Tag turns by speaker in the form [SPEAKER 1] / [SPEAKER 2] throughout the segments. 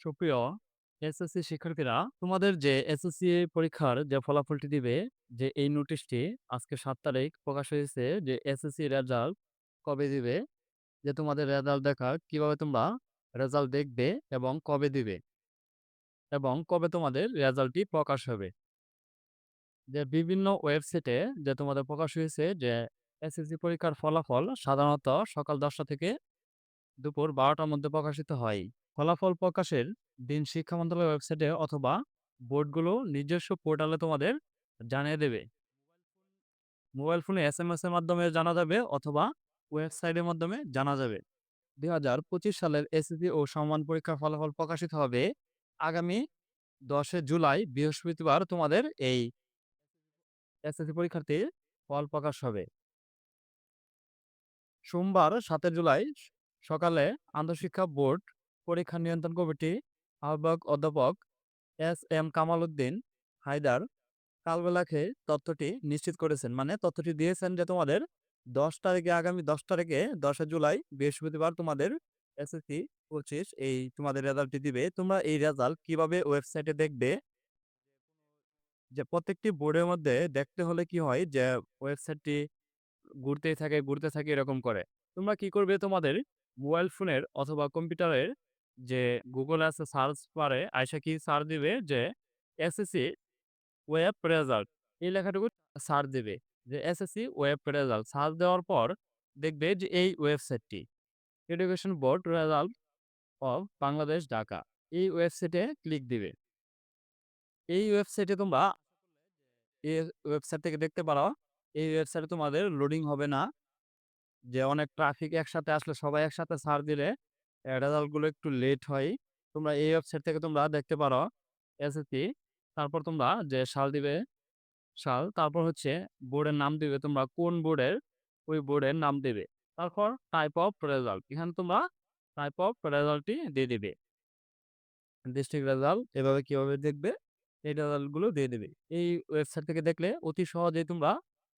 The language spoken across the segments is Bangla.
[SPEAKER 1] সুপ্রিয় এসএসসি শিক্ষার্থীরা, তোমাদের যে এসএসসি পরীক্ষার যে ফলাফলটি দিবে, যে এই নোটিশটি আজকে সাত তারিখ প্রকাশ হয়েছে যে এসএসসি রেজাল্ট কবে দিবে, যে তোমাদের রেজাল্ট দেখার কীভাবে তোমরা রেজাল্ট দেখবে এবং কবে দিবে এবং কবে তোমাদের রেজাল্টটি প্রকাশ হবে। যে বিভিন্ন ওয়েবসাইটে যে তোমাদের প্রকাশ হয়েছে যে এসএসসি পরীক্ষার ফলাফল সাধারণত সকাল ১০টা থেকে দুপুর ১২টার মধ্যে প্রকাশিত হয়। ফলাফল প্রকাশের দিন শিক্ষা মন্ত্রণালয়ের ওয়েবসাইটে অথবা বোর্ডগুলো নিজস্ব পোর্টালে তোমাদের জানিয়ে দেবে। মোবাইল ফোনে এসএমএস এর মাধ্যমে জানা যাবে অথবা ওয়েবসাইটের মাধ্যমে জানা যাবে। ২০২৫ সালের এসএসসি ও সম্মান পরীক্ষার ফলাফল প্রকাশিত হবে আগামী ১০ জুলাই, বৃহস্পতিবার তোমাদের এই এসএসসি পরীক্ষার্থীর ফল প্রকাশ হবে। সোমবার সাতের জুলাই সকালে আন্তঃশিক্ষা বোর্ড পরীক্ষা নিয়ন্ত্রণ কমিটি আহ্বায়ক অধ্যাপক এস এম কামাল উদ্দিন হায়দার কালবেলাকে তথ্যটি নিশ্চিত করেছেন। মানে তথ্যটি দিয়েছেন যে তোমাদের দশ তারিখে, আগামী দশ তারিখে দশই জুলাই, বৃহস্পতিবার তোমাদের এসএসসি পঁচিশ এই তোমাদের রেজাল্টটি দিবে। তোমরা এই রেজাল্ট কীভাবে ওয়েবসাইটে দেখবে? যে প্রত্যেকটি বোর্ডের মধ্যে দেখতে হলে কি হয় যে ওয়েবসাইটটি ঘুরতেই থাকে, ঘুরতে থাকে এরকম করে। তোমরা কি করবে তোমাদের মোবাইল ফোনের অথবা কম্পিউটারের যে গুগল আছে সার্চ পারে আইসা কি সার্চ দিবে? যে এসএসসি ওয়েব রেজাল্ট এই লেখাটুকু সার্চ দিবে। যে এসএসসি ওয়েব রেজাল্ট সার্চ দেওয়ার পর দেখবে যে এই ওয়েবসাইটটি education board result of Bangladesh Dhaka এই ওয়েবসাইটে ক্লিক দিবে। এই ওয়েবসাইটে তোমরা এই ওয়েবসাইট থেকে দেখতে পারো, এই ওয়েবসাইটে তোমাদের লোডিং হবে না। যে অনেক ট্রাফিক একসাথে আসলে সবাই একসাথে সার দিলে রেজাল্টগুলো একটু লেট হয়। তোমরা এই ওয়েবসাইট থেকে তোমরা দেখতে পারো এসএসসি তারপর তোমরা যে সাল দিবে সাল তারপর হচ্ছে বোর্ডের নাম দিবে, তোমরা কোন বোর্ডের ওই বোর্ডের নাম দিবে। তারপর টাইপ অফ রেজাল্ট এখানে তোমরা টাইপ অফ রেজাল্টটি দিয়ে দিবে। ডিস্ট্রিক্ট রেজাল্ট এভাবে কীভাবে দেখবে, এই রেজাল্টগুলো দিয়ে দেবে। এই ওয়েবসাইট থেকে দেখলে অতি সহজেই তোমরা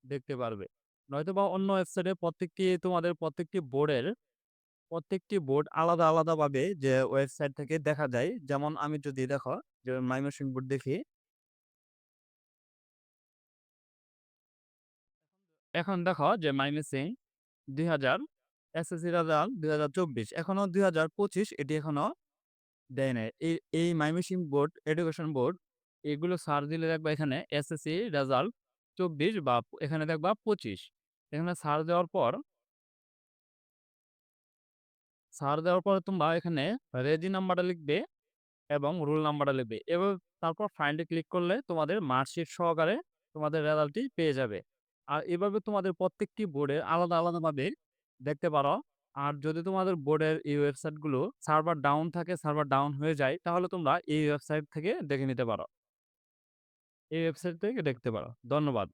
[SPEAKER 1] দেখতে পারবে। নয়তো বা অন্য ওয়েবসাইটে প্রত্যেকটি, তোমাদের প্রত্যেকটি বোর্ডের প্রত্যেকটি বোর্ড আলাদা আলাদাভাবে যে ওয়েবসাইট থেকে দেখা যায়। যেমন আমি যদি দেখো যে ময়মনসিংহ বোর্ড দেখি। এখন দেখো যে ময়মনসিংহ দুই হাজার এসএসসি রেজাল্ট দুই হাজার চব্বিশ। এখনও দুই হাজার পঁচিশ এটি এখনও দেয় নাই। এই এই ময়মনসিংহ বোর্ড এডুকেশন বোর্ড এগুলো সার্চ দিলে দেখবা এখানে এসএসসি রেজাল্ট চব্বিশ বা এখানে দেখবা পঁচিশ। এখানে সার্চ দেওয়ার পর সার্চ দেওয়ার পরে তোমরা এখানে রেজি নাম্বারটা লিখবে এবং রোল নাম্বারটা লিখবে। এবং তারপর ফাইন্ডে ক্লিক করলে তোমাদের মার্কশিট সহকারে তোমাদের রেজাল্টটি পেয়ে যাবে। আর এভাবে তোমাদের প্রত্যেকটি বোর্ডে আলাদা আলাদাভাবে দেখতে পারো। আর যদি তোমাদের বোর্ডের এই ওয়েবসাইটগুলো সার্ভার ডাউন থাকে সার্ভার ডাউন হয়ে যায়, তাহলে তোমরা এই ওয়েবসাইট থেকে দেখে নিতে পারো। এই ওয়েবসাইট থেকে দেখতে পারো। ধন্যবাদ।